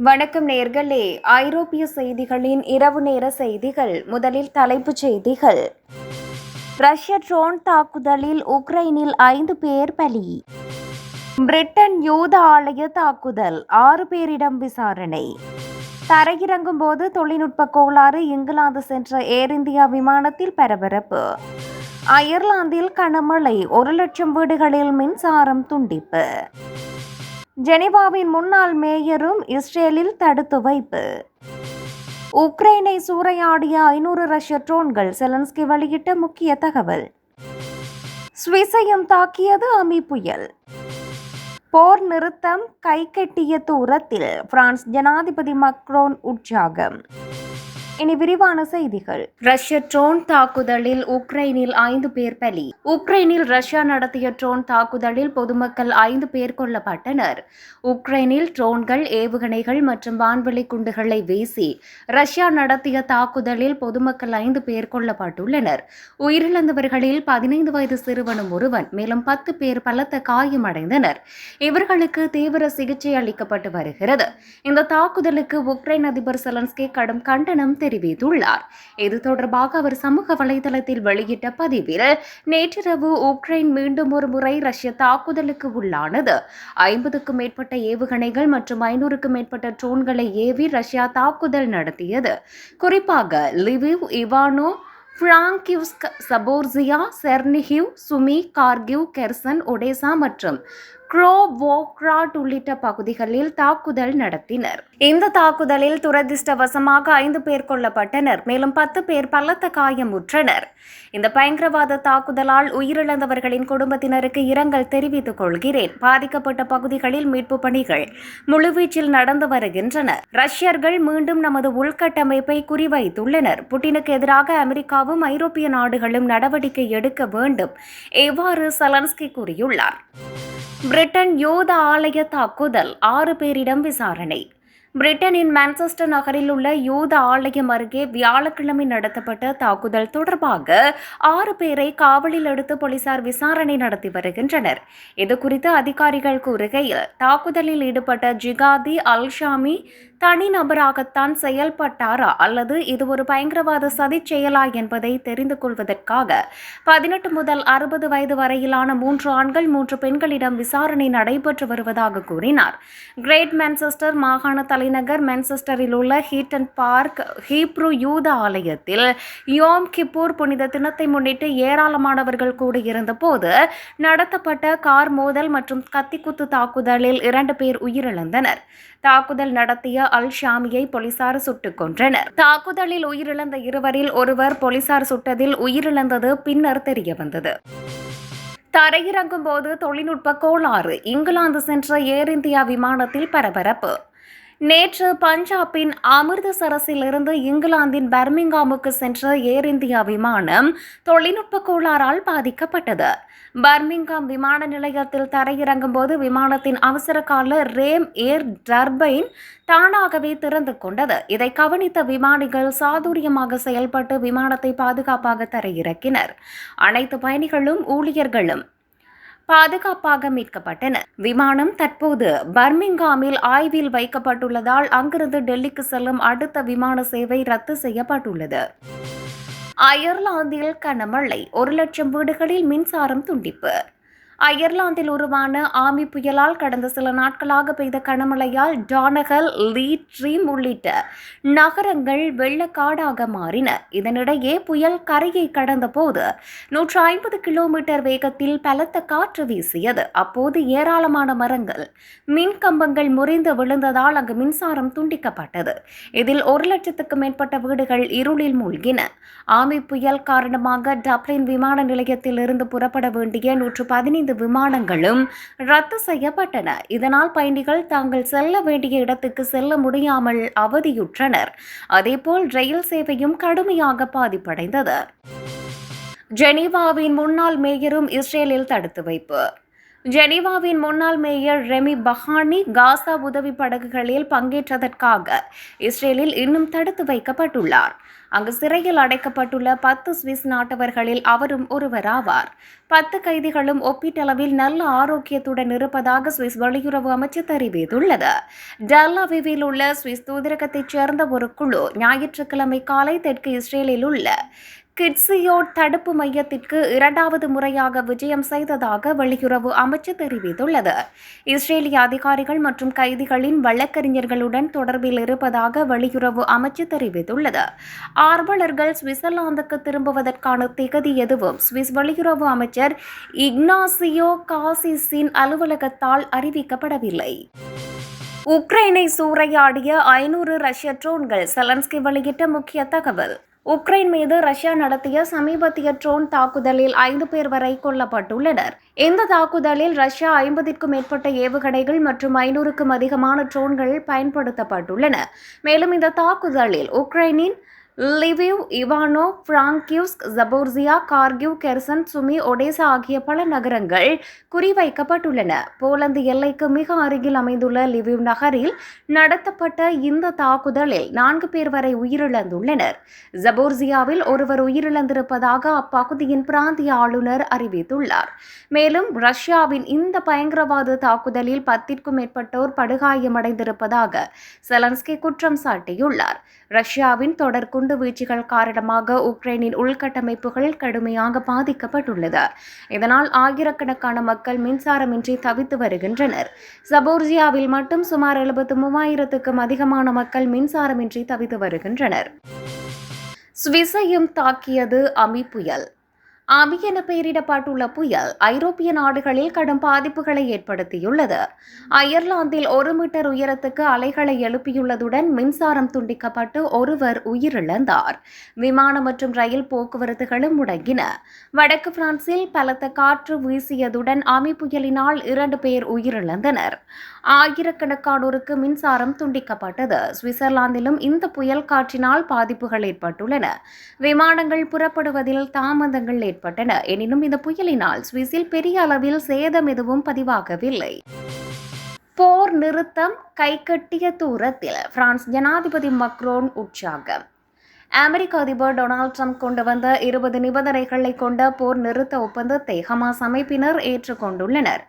வணக்கம் நேர்களே. ஐரோப்பிய செய்திகளின் இரவு நேர செய்திகள் முதலில் தலைப்புச் செய்திகள். ரஷ்ய ட்ரோன் தாக்குதலில் உக்ரைனில் ஐந்து பேர் பலி. பிரிட்டன் யூத ஆலய தாக்குதல் ஆறு பேரிடம் விசாரணை. தரையிறங்கும் போது தொழில்நுட்ப கோளாறு இங்கிலாந்து சென்ற ஏர் இந்தியா விமானத்தில் பரபரப்பு. அயர்லாந்தில் கனமழை ஒரு லட்சம் வீடுகளில் மின்சாரம் துண்டிப்பு. ஜெனீவாவின் முன்னாள் மேயரும் இஸ்ரேலில் தடுத்து வைப்பு. உக்ரைனை சூறையாடிய ஐநூறு ரஷ்ய ட்ரோன்கள் செலன்ஸ்கி வெளியிட்ட முக்கிய தகவல். சுவிசையும் தாக்கியது அமி புயல். போர் நிறுத்தம் கைகெட்டிய தூரத்தில் பிரான்ஸ் ஜனாதிபதி மக்ரோன் உற்சாகம். இனி விரிவான செய்திகள். ரஷ்ய ட்ரோன் தாக்குதலில் உக்ரைனில் ஐந்து பேர் பலி. உக்ரைனில் ரஷ்யா நடத்திய ட்ரோன் தாக்குதலில் பொதுமக்கள் ஐந்து பேர் கொல்லப்பட்டனர். உக்ரைனில் ட்ரோன்கள் ஏவுகணைகள் மற்றும் வான்வெளி குண்டுகளை வீசி ரஷ்யா நடத்திய தாக்குதலில் பொதுமக்கள் ஐந்து பேர் கொல்லப்பட்டுள்ளனர். உயிரிழந்தவர்களில் பதினைந்து வயது சிறுவனும் ஒருவன் மேலும் பத்து பேர் பலத்த காயமடைந்தனர் இவர்களுக்கு தீவிர சிகிச்சை அளிக்கப்பட்டு வருகிறது. இந்த தாக்குதலுக்கு உக்ரைன் அதிபர் செலன்ஸ்கி கடும் கண்டனம் தெரிவித்துள்ளார். இது தொடர்பாக அவர் சமூக வலைதளத்தில் வெளியிட்ட பதிவில் நேற்றிரவு உக்ரைன் மீண்டும் ஒரு முறை ரஷ்ய தாக்குதலுக்கு உள்ளானது. ஐம்பதுக்கும் மேற்பட்ட ஏவுகணைகள் மற்றும் ஐநூறுக்கும் மேற்பட்ட ட்ரோன்களை ஏவி ரஷ்யா தாக்குதல் நடத்தியது. குறிப்பாக Lviv Ivano Frankivsk Zaporizhzhia Chernihiv Sumy Kharkiv Kherson Odesa மற்றும் குரோவோக்ராட் உள்ளிட்ட பகுதிகளில் தாக்குதல் நடத்தினர். இந்த தாக்குதலில் துரதிர்ஷ்டவசமாக ஐந்து பேர் கொல்லப்பட்டனர். மேலும் பத்து பேர் பலத்த காயமுற்றனர். இந்த பயங்கரவாத தாக்குதலால் உயிரிழந்தவர்களின் குடும்பத்தினருக்கு இரங்கல் தெரிவித்துக் கொள்கிறேன். பாதிக்கப்பட்ட பகுதிகளில் மீட்பு பணிகள் முழுவீச்சில் நடந்து வருகின்றன. ரஷ்யர்கள் மீண்டும் நமது உள்கட்டமைப்பை குறிவைத்துள்ளனர். புட்டினுக்கு எதிராக அமெரிக்காவும் ஐரோப்பிய நாடுகளும் நடவடிக்கை எடுக்க வேண்டும். எவ்வாறு சலன்ஸ்கி கூறியுள்ளார். பிரிட்டன் யோத ஆலய தாக்குதல் ஆறு பேரிடம் விசாரணை. பிரிட்டனின் மான்செஸ்டர் நகரில் உள்ள யூத ஆலயம் அருகே வியாழக்கிழமை நடத்தப்பட்ட தாக்குதல் தொடர்பாக ஆறு பேரை காவலில் எடுத்து போலீசார் விசாரணை நடத்தி வருகின்றனர். இதுகுறித்து அதிகாரிகள் கூறுகையில் தாக்குதலில் ஈடுபட்ட ஜிகாதி அல்ஷாமி தனிநபராகத்தான் செயல்பட்டாரா? அல்லது இது ஒரு பயங்கரவாத சதி செயலா என்பதை தெரிந்து கொள்வதற்காக பதினெட்டு முதல் அறுபது வயது வரையிலான மூன்று ஆண்கள் மூன்று பெண்களிடம் விசாரணை நடைபெற்று வருவதாக கூறினார். கிரேட் மான்செஸ்டர் மாகாண தலைநகர் மான்செஸ்டரில் உள்ள ஹீட்டன் பார்க் ஹீப்ரு யூத ஆலயத்தில் யோம் கிப்பூர் புனித தினத்தை முன்னிட்டு ஏராளமானவர்கள் கூடியிருந்த போது நடத்தப்பட்ட கார் மோதல் மற்றும் கத்திக்குத்து தாக்குதலில் இரண்டு பேர் உயிரிழந்தனர். தாக்குதல் நடத்திய அல் ஷாமியை போலீசார் சுட்டுக் கொன்றனர். தாக்குதலில் உயிரிழந்த இருவரில் ஒருவர் போலீசார் சுட்டதில் உயிரிழந்தது பின்னர் தெரியவந்தது. தரையிறங்கும் போது தொழில்நுட்ப கோளாறு இங்கிலாந்து சென்ற ஏர் இந்தியா விமானத்தில் பரபரப்பு. நேற்று பஞ்சாபின் அமிர்தசரஸிலிருந்து இங்கிலாந்தின் பர்மிங்காமுக்கு சென்ற ஏர் இந்தியா விமானம் தொழில்நுட்ப கோளாறால் பாதிக்கப்பட்டது. பர்மிங்காம் விமான நிலையத்தில் தரையிறங்கும் போது விமானத்தின் அவசர கால ரேம் ஏர் டர்பைன் தானாகவே திறந்து கொண்டது. இதை கவனித்த விமானிகள் சாதுரியமாக செயல்பட்டு விமானத்தை பாதுகாப்பாக தரையிறக்கினர். அனைத்து பயணிகளும் ஊழியர்களும் பாதுகாப்பாக மீட்கப்பட்டன. விமானம் தற்போது பர்மிங்காமில் ஆய்வில் வைக்கப்பட்டுள்ளதால் அங்கிருந்து டெல்லிக்கு செல்லும் அடுத்த விமான சேவை ரத்து செய்யப்பட்டுள்ளது. அயர்லாந்தில் கனமழை. ஒரு லட்சம் வீடுகளில் மின்சாரம் துண்டிப்பு. அயர்லாந்தில் உருவான ஆமி புயலால் கடந்த சில நாட்களாக பெய்த கனமழையால் டானகல் லீட்ரீம் உள்ளிட்ட நகரங்கள் வெள்ளக்காடாக மாறின. இதனிடையே புயல் கரையை கடந்த போது நூற்று ஐம்பது கிலோமீட்டர் வேகத்தில் பலத்த காற்று வீசியது. அப்போது ஏராளமான மரங்கள் மின் கம்பங்கள் முறிந்து விழுந்ததால் அங்கு மின்சாரம் துண்டிக்கப்பட்டது. இதில் ஒரு லட்சத்துக்கு மேற்பட்ட வீடுகள் இருளில் மூழ்கின. ஆமி புயல் காரணமாக டப்ளின் விமான நிலையத்தில் இருந்து புறப்பட வேண்டிய நூற்று பதினைந்து ஐந்து விமானங்களும் ரத்து செய்யப்பட்டன. இதனால் பயணிகள் தாங்கள் செல்ல வேண்டிய இடத்துக்கு செல்ல முடியாமல் அவதியுற்றனர். அதேபோல் ரயில் சேவையும் கடுமையாக பாதிப்படைந்தது. ஜெனீவாவின் முன்னாள் மேயரும் இஸ்ரேலில் தடுத்து வைப்பு. ஜெனீவாவின் முன்னாள் மேயர் ரெமி பஹானி காசா உதவி படகுகளில் பங்கேற்றதற்காக இஸ்ரேலில் இன்னும் தடுத்து வைக்கப்பட்டுள்ளார். அங்கு சிறையில் அடைக்கப்பட்டுள்ள பத்து சுவிஸ் நாட்டவர்களில் அவரும் ஒருவராவார். பத்து கைதிகளும் ஒப்பீட்டளவில் நல்ல ஆரோக்கியத்துடன் இருப்பதாக சுவிஸ் வெளியுறவு அமைச்சர் தெரிவித்துள்ளது. டல்லாவிவில் உள்ள சுவிஸ் தூதரகத்தைச் சேர்ந்த ஒரு குழு ஞாயிற்றுக்கிழமை காலை தெற்கு இஸ்ரேலில் உள்ள கிட்ஸியோட் தடுப்பு மையத்திற்கு இரண்டாவது முறையாக விஜயம் செய்ததாக வெளியுறவு அமைச்சு தெரிவித்துள்ளது. இஸ்ரேலிய அதிகாரிகள் மற்றும் கைதிகளின் வழக்கறிஞர்களுடன் தொடர்பில் இருப்பதாக வெளியுறவு அமைச்சு தெரிவித்துள்ளது. ஆர்வலர்கள் சுவிட்சர்லாந்துக்கு திரும்புவதற்கான திகதி எதுவும் சுவிஸ் வெளியுறவு அமைச்சர் இக்னாசியோ காசிஸின் அலுவலகத்தால் அறிவிக்கப்படவில்லை. உக்ரைனை சூறையாடிய ஐநூறு ரஷ்ய ட்ரோன்கள் செலன்ஸ்கி வெளியிட்ட முக்கிய தகவல். உக்ரைன் மீது ரஷ்யா நடத்திய சமீபத்திய ட்ரோன் தாக்குதலில் ஐந்து பேர் வரை கொல்லப்பட்டுள்ளனர். இந்த தாக்குதலில் ரஷ்யா ஐம்பதிற்கும் மேற்பட்ட ஏவுகணைகள் மற்றும் ஐநூறுக்கும் அதிகமான ட்ரோன்கள் பயன்படுத்தப்பட்டுள்ளன. மேலும் இந்த தாக்குதலில் உக்ரைனின் Lviv Ivano Frankivsk Zaporizhzhia Kharkiv Kherson Sumy Odesa ஆகிய பல நகரங்கள் குறிவைக்கப்பட்டுள்ளன போலந்து எல்லைக்கு மிக அருகில் அமைந்துள்ள லிவிவ் நகரில் நடத்தப்பட்ட இந்த தாக்குதலில் நான்கு பேர் வரை உயிரிழந்துள்ளனர் ஜபோர்சியாவில் ஒருவர் உயிரிழந்திருப்பதாக அப்பகுதியின் பிராந்திய ஆளுநர் அறிவித்துள்ளார் மேலும் ரஷ்யாவின் இந்த பயங்கரவாத தாக்குதலில் பத்திற்கும் மேற்பட்டோர் படுகாயமடைந்திருப்பதாக செலன்ஸ்கி குற்றம் சாட்டியுள்ளார் ரஷ்யாவின் தொடர் குண்டு வீச்சுகள் காரணமாக உக்ரைனின் உள்கட்டமைப்புகள் கடுமையாக பாதிக்கப்பட்டுள்ளது. இதனால் ஆயிரக்கணக்கான மக்கள் மின்சாரமின்றி தவித்து வருகின்றனர். சபோர்ஜியாவில் மட்டும் சுமார் எழுபத்து மூவாயிரத்துக்கும் அதிகமான மக்கள் மின்சாரமின்றி தவித்து வருகின்றனர். சுவிசையும் தாக்கியது அமி புயல். அபி என பெயரிடப்பட்டுள்ள புயல் ஐரோப்பிய நாடுகளில் கடும் பாதிப்புகளை ஏற்படுத்தியுள்ளது. அயர்லாந்தில் ஒரு மீட்டர் உயரத்துக்கு அலைகளை எழுப்பியுள்ளதுடன் மின்சாரம் துண்டிக்கப்பட்டு ஒருவர் உயிரிழந்தார். விமானம் மற்றும் ரயில் போக்குவரத்துகளும் முடங்கின. வடக்கு பிரான்சில் பலத்த காற்று வீசியதுடன் அமி புயலினால் இரண்டு பேர் உயிரிழந்தனர். ஆயிரக்கணக்கானோருக்கு மின்சாரம் துண்டிக்கப்பட்டது. சுவிட்சர்லாந்திலும் இந்த புயல் காற்றினால் பாதிப்புகள் ஏற்பட்டுள்ளன. விமானங்கள் புறப்படுவதில் தாமதங்கள் ஏற்பட்டன எனினும் இந்த புயலினால் சுவிஸில் பெரிய அளவில் சேதம் எதுவும் பதிவாகவில்லை. போர் நிறுத்தம் கைகட்டிய தூரத்தில் பிரான்ஸ் ஜனாதிபதி மக்ரோன் உற்சாகம். அமெரிக்க அதிபர் டொனால்ட் ட்ரம்ப் கொண்டு வந்த இருபது நிபந்தனைகளை கொண்ட போர் நிறுத்த ஒப்பந்தத்தை ஹமாஸ் அமைப்பினர் ஏற்றுக்கொண்டுள்ளனர்.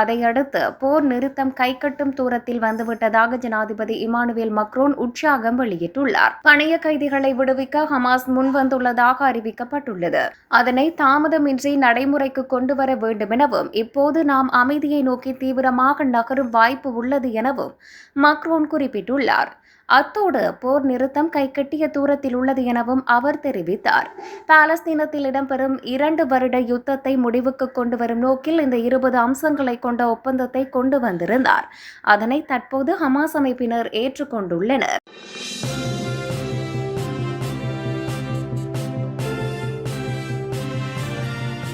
அதையடுத்து போர் நிறுத்தம் கைகட்டும் தூரத்தில் வந்துவிட்டதாக ஜனாதிபதி இமானுவேல் மக்ரோன் உற்சாகம் வெளியிட்டுள்ளார். பணைய கைதிகளை விடுவிக்க ஹமாஸ் முன்வந்துள்ளதாக அறிவிக்கப்பட்டுள்ளது. அதனை தாமதமின்றி நடைமுறைக்கு கொண்டு வர வேண்டுமெனவும் இப்போது நாம் அமைதியை நோக்கி தீவிரமாக நகரும் வாய்ப்பு உள்ளது எனவும் மக்ரோன் குறிப்பிட்டுள்ளார். அத்தோடு போர் நிறுத்தம் கைகட்டிய தூரத்தில் உள்ளது எனவும் அவர் தெரிவித்தார். பாலஸ்தீனத்தில் இடம்பெறும் இரண்டு வருட யுத்தத்தை முடிவுக்கு கொண்டு வரும் நோக்கில் இந்த இருபது அம்சங்களை கொண்ட ஒப்பந்தத்தை கொண்டு வந்திருந்தார். அதனை தற்போது ஹமாஸ் அமைப்பினர் ஏற்றுக்கொண்டுள்ளனர்.